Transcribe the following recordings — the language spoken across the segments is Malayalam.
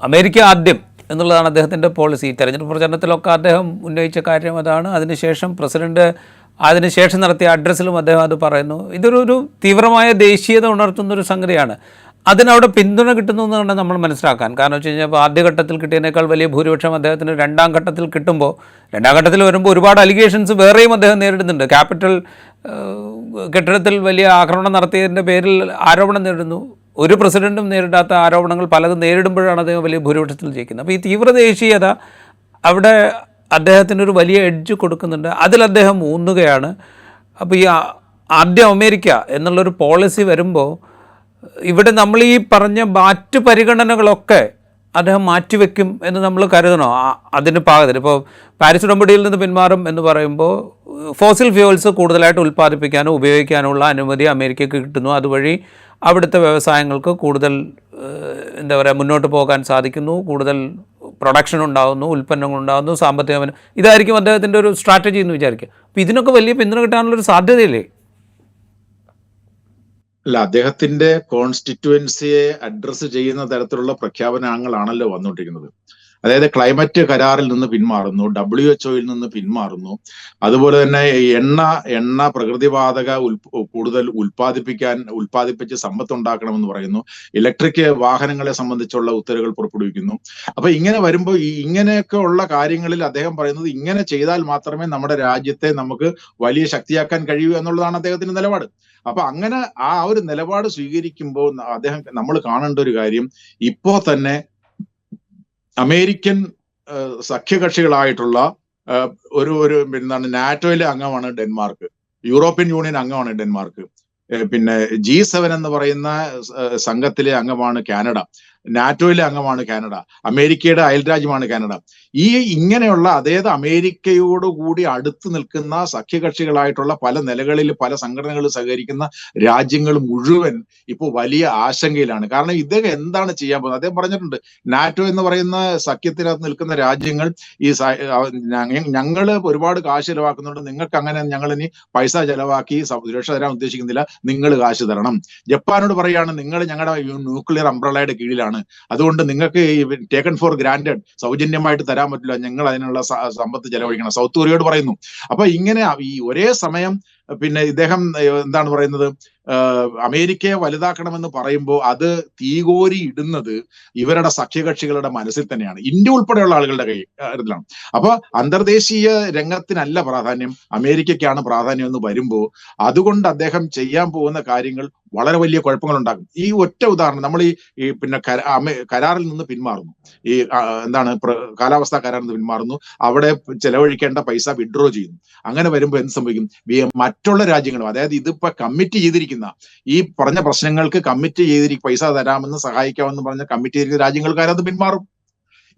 അമേരിക്ക ആദ്യം എന്നുള്ളതാണ് അദ്ദേഹത്തിന്റെ പോളിസി തെരഞ്ഞെടുപ്പ് പ്രചരണത്തിലൊക്കെ അദ്ദേഹം ഉന്നയിച്ച കാര്യം അതാണ്. അതിനുശേഷം പ്രസിഡന്റ് അതിനുശേഷം നടത്തിയ അഡ്രസ്സിലും അദ്ദേഹം അത് പറയുന്നു. ഇതൊരു ഒരു തീവ്രമായ ദേശീയത ഉണർത്തുന്ന ഒരു സംഗതിയാണ്. അതിനവിടെ പിന്തുണ കിട്ടുന്നു എന്നാണ് നമ്മൾ മനസ്സിലാക്കാൻ. കാരണം വെച്ച് കഴിഞ്ഞാൽ ആദ്യഘട്ടത്തിൽ കിട്ടിയതിനേക്കാൾ വലിയ ഭൂരിപക്ഷം അദ്ദേഹത്തിന് രണ്ടാം ഘട്ടത്തിൽ കിട്ടുമ്പോൾ രണ്ടാം ഘട്ടത്തിൽ വരുമ്പോൾ ഒരുപാട് അലിഗേഷൻസ് വേറെയും അദ്ദേഹം നേരിടുന്നുണ്ട്. ക്യാപിറ്റൽ കെട്ടിടത്തിൽ വലിയ ആക്രമണം നടത്തിയതിന്റെ പേരിൽ ആരോപണം നേരിടുന്നു. ഒരു പ്രസിഡന്റും നേരിടാത്ത ആരോപണങ്ങൾ പലതും നേരിടുമ്പോഴാണ് അദ്ദേഹം വലിയ ഭൂരിപക്ഷത്തിൽ ജയിക്കുന്നത്. അപ്പോൾ ഈ തീവ്ര ദേശീയത അവിടെ അദ്ദേഹത്തിനൊരു വലിയ എഡ്ജ് കൊടുക്കുന്നുണ്ട്. അതിൽ അദ്ദേഹം ഊന്നുകയാണ്. അപ്പോൾ ഈ ആദ്യം അമേരിക്ക എന്നുള്ളൊരു പോളിസി വരുമ്പോൾ ഇവിടെ നമ്മൾ ഈ പറഞ്ഞ മറ്റ് പരിഗണനകളൊക്കെ അദ്ദേഹം മാറ്റിവെക്കും എന്ന് നമ്മൾ കരുതണോ? അതിന് പാകത്തിന്. ഇപ്പോൾ പാരീസ് ഉടമ്പടിയിൽ നിന്ന് പിന്മാറും എന്ന് പറയുമ്പോൾ ഫോസിൽ ഫ്യൂവൽസ് കൂടുതലായിട്ട് ഉൽപ്പാദിപ്പിക്കാനോ ഉപയോഗിക്കാനുള്ള അനുമതി അമേരിക്കയ്ക്ക് കിട്ടുന്നു. അതുവഴി അവിടുത്തെ വ്യവസായങ്ങൾക്ക് കൂടുതൽ എന്താ പറയുക മുന്നോട്ട് പോകാൻ സാധിക്കുന്നു. കൂടുതൽ പ്രൊഡക്ഷൻ ഉണ്ടാകുന്നു ഉൽപ്പന്നങ്ങൾ ഉണ്ടാകുന്നു സാമ്പത്തിക ഇതായിരിക്കും അദ്ദേഹത്തിന്റെ ഒരു സ്ട്രാറ്റജി എന്ന് വിചാരിക്കുക. അപ്പോൾ ഇതിനൊക്കെ വലിയ പിന്തുണ കിട്ടാനുള്ളൊരു സാധ്യതയില്ലേ? അല്ല അദ്ദേഹത്തിന്റെ കോൺസ്റ്റിറ്റുവൻസിയെ അഡ്രസ്സ് ചെയ്യുന്ന തരത്തിലുള്ള പ്രഖ്യാപനങ്ങളാണല്ലോ വന്നുകൊണ്ടിരിക്കുന്നത് അതായത് ക്ലൈമറ്റ് കരാറിൽ നിന്ന് പിന്മാറുന്നു ഡബ്ല്യു എച്ച്ഒയിൽ നിന്ന് പിന്മാറുന്നു. അതുപോലെ തന്നെ എണ്ണ എണ്ണ പ്രകൃതിവാതക കൂടുതൽ ഉൽപ്പാദിപ്പിക്കാൻ ഉൽപ്പാദിപ്പിച്ച് സമ്പത്ത് ഉണ്ടാക്കണമെന്ന് പറയുന്നു. ഇലക്ട്രിക് വാഹനങ്ങളെ സംബന്ധിച്ചുള്ള ഉത്തരവുകൾ പുറപ്പെടുവിക്കുന്നു. അപ്പൊ ഇങ്ങനെ വരുമ്പോൾ ഈ ഇങ്ങനെയൊക്കെ ഉള്ള കാര്യങ്ങളിൽ അദ്ദേഹം പറയുന്നത് ഇങ്ങനെ ചെയ്താൽ മാത്രമേ നമ്മുടെ രാജ്യത്തെ നമുക്ക് വലിയ ശക്തിയാക്കാൻ കഴിയൂ എന്നുള്ളതാണ് അദ്ദേഹത്തിന്റെ നിലപാട്. അപ്പൊ അങ്ങനെ ആ ഒരു നിലപാട് സ്വീകരിക്കുമ്പോൾ അദ്ദേഹം നമ്മൾ കാണേണ്ട ഒരു കാര്യം ഇപ്പോ തന്നെ അമേരിക്കൻ സഖ്യകക്ഷികളായിട്ടുള്ള ഒരു ഒരു എന്താണ് നാറ്റോയിലെ അംഗമാണ് ഡെൻമാർക്ക്. യൂറോപ്യൻ യൂണിയൻ അംഗമാണ് ഡെൻമാർക്ക്. പിന്നെ ജി സെവൻ എന്ന് പറയുന്ന സംഘത്തിലെ അംഗമാണ് കാനഡ. നാറ്റോയിലെ അംഗമാണ് കാനഡ അമേരിക്കയുടെ അയൽരാജ്യമാണ് കാനഡ. ഈ ഇങ്ങനെയുള്ള അതായത് അമേരിക്കയോട് കൂടി അടുത്ത് നിൽക്കുന്ന സഖ്യകക്ഷികളായിട്ടുള്ള പല നിലകളിൽ പല സംഘടനകളിൽ സഹകരിക്കുന്ന രാജ്യങ്ങൾ മുഴുവൻ ഇപ്പോൾ വലിയ ആശങ്കയിലാണ്. കാരണം ഇദ്ദേഹം എന്താണ് ചെയ്യാൻ പോകുന്നത്? അദ്ദേഹം പറഞ്ഞിട്ടുണ്ട് നാറ്റോ എന്ന് പറയുന്ന സഖ്യത്തിനകത്ത് നിൽക്കുന്ന രാജ്യങ്ങൾ ഈ സ- അവ- ഞങ്ങ- ഞങ്ങൾ ഒരുപാട് കാശ് ചെലവാക്കുന്നുണ്ട്. നിങ്ങൾക്ക് അങ്ങനെ ഞങ്ങൾ ഇനി പൈസ ചെലവാക്കി സുരക്ഷ തരാൻ ഉദ്ദേശിക്കുന്നില്ല. നിങ്ങൾ കാശ് തരണം. ജപ്പാനോട് പറയുകയാണ് നിങ്ങൾ ഞങ്ങളുടെ ന്യൂക്ലിയർ അംബ്രലയുടെ കീഴിലാണ്. അതുകൊണ്ട് നിങ്ങൾക്ക് ടേക്കൺ ഫോർ ഗ്രാൻഡഡ് സൗജന്യമായിട്ട് തരാൻ പറ്റില്ല. ഞങ്ങൾ അതിനുള്ള സമ്പത്ത് ചെലവഴിക്കണം. സൗത്ത് കൊറിയയോട് പറയുന്നു. അപ്പൊ ഇങ്ങനെ ഈ ഒരേ സമയം പിന്നെ ഇദ്ദേഹം എന്താണ് പറയുന്നത്? അമേരിക്കയെ വലുതാക്കണമെന്ന് പറയുമ്പോൾ അത് തീകോരി ഇടുന്നത് ഇവരുടെ സഖ്യകക്ഷികളുടെ മനസ്സിൽ തന്നെയാണ്. ഇന്ത്യ ഉൾപ്പെടെയുള്ള ആളുകളുടെ കൈ ഇതിലാണ്. അപ്പൊ അന്തർദേശീയ രംഗത്തിനല്ല പ്രാധാന്യം. അമേരിക്കയ്ക്കാണ് പ്രാധാന്യം എന്ന് വരുമ്പോൾ അതുകൊണ്ട് അദ്ദേഹം ചെയ്യാൻ പോകുന്ന കാര്യങ്ങൾ വളരെ വലിയ കുഴപ്പങ്ങൾ ഉണ്ടാക്കും ഈ ഒറ്റ ഉദാഹരണം നമ്മൾ ഈ പിന്നെ കരാറിൽ നിന്ന് പിന്മാറുന്നു. ഈ എന്താണ് കാലാവസ്ഥാ കരാറിൽ നിന്ന് പിന്മാറുന്നു. അവിടെ ചെലവഴിക്കേണ്ട പൈസ വിഡ്രോ ചെയ്യുന്നു. അങ്ങനെ വരുമ്പോൾ എന്ത് സംഭവിക്കും? മറ്റുള്ള രാജ്യങ്ങളും അതായത് ഇതിപ്പോ കമ്മിറ്റ് ചെയ്തിരിക്കുന്ന ഈ പറഞ്ഞ പ്രശ്നങ്ങൾക്ക് കമ്മിറ്റ് ചെയ്തിരിക്കും പൈസ തരാമെന്ന് സഹായിക്കാമെന്ന് പറഞ്ഞ കമ്മിറ്റ് ചെയ്തിരിക്കുന്ന രാജ്യങ്ങൾക്കാരത് പിന്മാറും.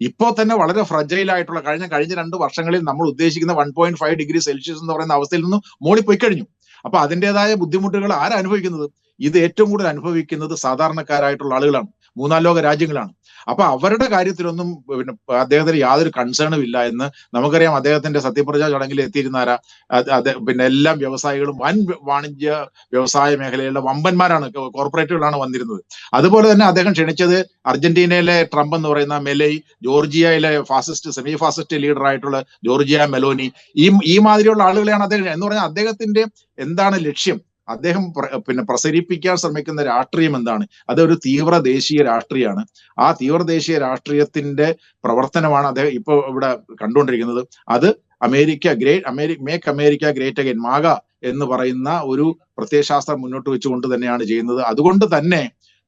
ഇപ്പോൾ തന്നെ വളരെ ഫ്രജൈൽ ആയിട്ടുള്ള കഴിഞ്ഞ കഴിഞ്ഞ രണ്ട് വർഷങ്ങളിൽ നമ്മൾ ഉദ്ദേശിക്കുന്ന one point five degree Celsius എന്ന് പറയുന്ന അവസ്ഥയിൽ നിന്ന് പോയി കഴിഞ്ഞു. അപ്പൊ അതിന്റെതായ ബുദ്ധിമുട്ടുകൾ ആരനുഭവിക്കുന്നത് ഇത് ഏറ്റവും കൂടുതൽ അനുഭവിക്കുന്നത് സാധാരണക്കാരായിട്ടുള്ള ആളുകളാണ്. മൂന്നാം ലോക രാജ്യങ്ങളാണ്. അപ്പൊ അവരുടെ കാര്യത്തിലൊന്നും പിന്നെ അദ്ദേഹത്തിന് യാതൊരു കൺസേണും ഇല്ല എന്ന് നമുക്കറിയാം അദ്ദേഹത്തിന്റെ സത്യപ്രജ ചടങ്ങിൽ എത്തിയിരുന്ന ആരാ? അത് അത് പിന്നെ എല്ലാ വ്യവസായികളും വൻ വാണിജ്യ വ്യവസായ മേഖലയിലുള്ള വമ്പന്മാരാണ് കോർപ്പറേറ്റുകളാണ് വന്നിരുന്നത്. അതുപോലെ തന്നെ അദ്ദേഹം ക്ഷണിച്ചത് അർജന്റീനയിലെ ട്രംപ് എന്ന് പറയുന്ന മെലൈ ജോർജിയയിലെ ഫാസിസ്റ്റ് സെമി ഫാസിസ്റ്റ് ലീഡർ ആയിട്ടുള്ള ജോർജിയ മെലോനി ഈ ഈ മാതിരിയുള്ള ആളുകളെയാണ് അദ്ദേഹം എന്ന് പറഞ്ഞാൽ അദ്ദേഹത്തിന്റെ എന്താണ് ലക്ഷ്യം? അദ്ദേഹം പിന്നെ പ്രസരിപ്പിക്കാൻ ശ്രമിക്കുന്ന രാഷ്ട്രീയം എന്താണ്? അതൊരു തീവ്ര ദേശീയ രാഷ്ട്രീയമാണ് ആ തീവ്ര ദേശീയ രാഷ്ട്രീയത്തിന്റെ പ്രവർത്തനമാണ് അദ്ദേഹം ഇപ്പോൾ ഇവിടെ കണ്ടുകൊണ്ടിരിക്കുന്നത്. അത് America great അമേരി make America great again MAGA എന്ന് പറയുന്ന ഒരു പ്രത്യയശാസ്ത്രം മുന്നോട്ട് വെച്ചുകൊണ്ട് തന്നെയാണ് ചെയ്യുന്നത്. അതുകൊണ്ട് തന്നെ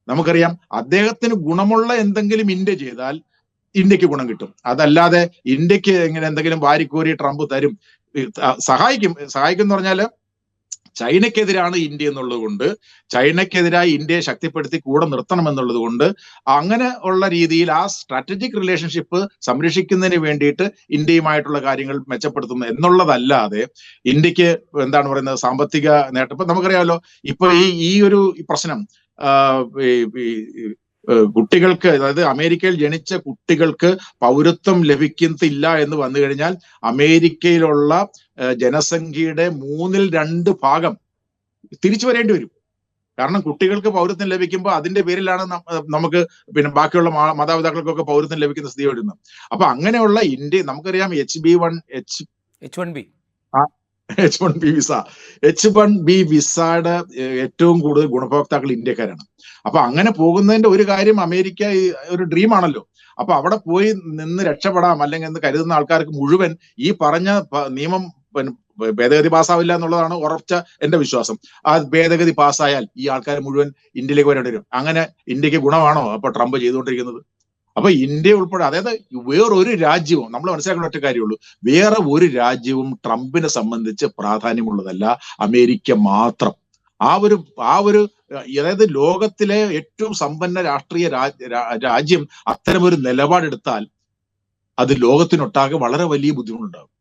നമുക്കറിയാം അദ്ദേഹത്തിന് ഗുണമുള്ള എന്തെങ്കിലും ഇന്ത്യ ചെയ്താൽ ഇന്ത്യയ്ക്ക് ഗുണം കിട്ടും. അതല്ലാതെ ഇന്ത്യയ്ക്ക് എങ്ങനെ എന്തെങ്കിലും വാരിക്കോരി ട്രംപ് തരും സഹായിക്കും സഹായിക്കും എന്ന് പറഞ്ഞാൽ ചൈനയ്ക്കെതിരാണ് ഇന്ത്യ എന്നുള്ളത് കൊണ്ട് ചൈനയ്ക്കെതിരായി ഇന്ത്യയെ ശക്തിപ്പെടുത്തി കൂടെ നിർത്തണം എന്നുള്ളത് കൊണ്ട് അങ്ങനെ ഉള്ള രീതിയിൽ ആ സ്ട്രാറ്റജിക് റിലേഷൻഷിപ്പ് സംരക്ഷിക്കുന്നതിന് വേണ്ടിയിട്ട് ഇന്ത്യയുമായിട്ടുള്ള കാര്യങ്ങൾ മെച്ചപ്പെടുത്തുന്നു എന്നുള്ളതല്ലാതെ ഇന്ത്യയ്ക്ക് എന്താണ് പറയുന്നത് സാമ്പത്തിക നേട്ടം? ഇപ്പൊ നമുക്കറിയാമല്ലോ ഇപ്പൊ ഈ ഈ ഒരു പ്രശ്നം കുട്ടികൾക്ക് അതായത് അമേരിക്കയിൽ ജനിച്ച കുട്ടികൾക്ക് പൗരത്വം ലഭിക്കുന്നില്ല എന്ന് വന്നു കഴിഞ്ഞാൽ അമേരിക്കയിലുള്ള ജനസംഖ്യയുടെ മൂന്നിൽ രണ്ട് ഭാഗം തിരിച്ചു വരേണ്ടി വരും. കാരണം കുട്ടികൾക്ക് പൗരത്വം ലഭിക്കുമ്പോൾ അതിന്റെ പേരിലാണ് നമുക്ക് പിന്നെ ബാക്കിയുള്ള മാതാപിതാക്കൾക്കൊക്കെ പൗരത്വം ലഭിക്കുന്ന സ്ഥിതി വരുന്നത്. അപ്പൊ അങ്ങനെയുള്ള ഇന്ത്യ നമുക്കറിയാം H B one H H one B H one B visa H one B വിസയുടെ ഏറ്റവും കൂടുതൽ ഗുണഭോക്താക്കൾ ഇന്ത്യക്കാരാണ്. അപ്പൊ അങ്ങനെ പോകുന്നതിന്റെ ഒരു കാര്യം അമേരിക്ക ഒരു ഡ്രീം ആണല്ലോ അപ്പൊ അവിടെ പോയി നിന്ന് രക്ഷപ്പെടാം അല്ലെങ്കിൽ എന്ന് കരുതുന്ന ആൾക്കാർക്ക് മുഴുവൻ ഈ പറഞ്ഞ നിയമം ഭേദഗതി പാസ്സാവില്ല എന്നുള്ളതാണ് ഉറച്ച എന്റെ വിശ്വാസം. ആ ഭേദഗതി പാസ്സായാൽ ഈ ആൾക്കാർ മുഴുവൻ ഇന്ത്യയിലേക്ക് വരേണ്ടി വരും അങ്ങനെ ഇന്ത്യയ്ക്ക് ഗുണമാണോ അപ്പൊ ട്രംപ് ചെയ്തുകൊണ്ടിരിക്കുന്നത്? അപ്പൊ ഇന്ത്യ ഉൾപ്പെടെ അതായത് വേറെ ഒരു രാജ്യവും നമ്മൾ മനസ്സിലാക്കുന്ന ഒറ്റ കാര്യമുള്ളൂ. വേറെ ഒരു രാജ്യവും ട്രംപിനെ സംബന്ധിച്ച് പ്രാധാന്യമുള്ളതല്ല അമേരിക്ക മാത്രം. ആ ഒരു ആ ഒരു അതായത് ലോകത്തിലെ ഏറ്റവും സമ്പന്ന രാഷ്ട്രീയ രാജ്യം അത്തരമൊരു നിലപാടെടുത്താൽ അത് ലോകത്തിനൊട്ടാകെ വളരെ വലിയ ബുദ്ധിമുട്ടുണ്ടാകും.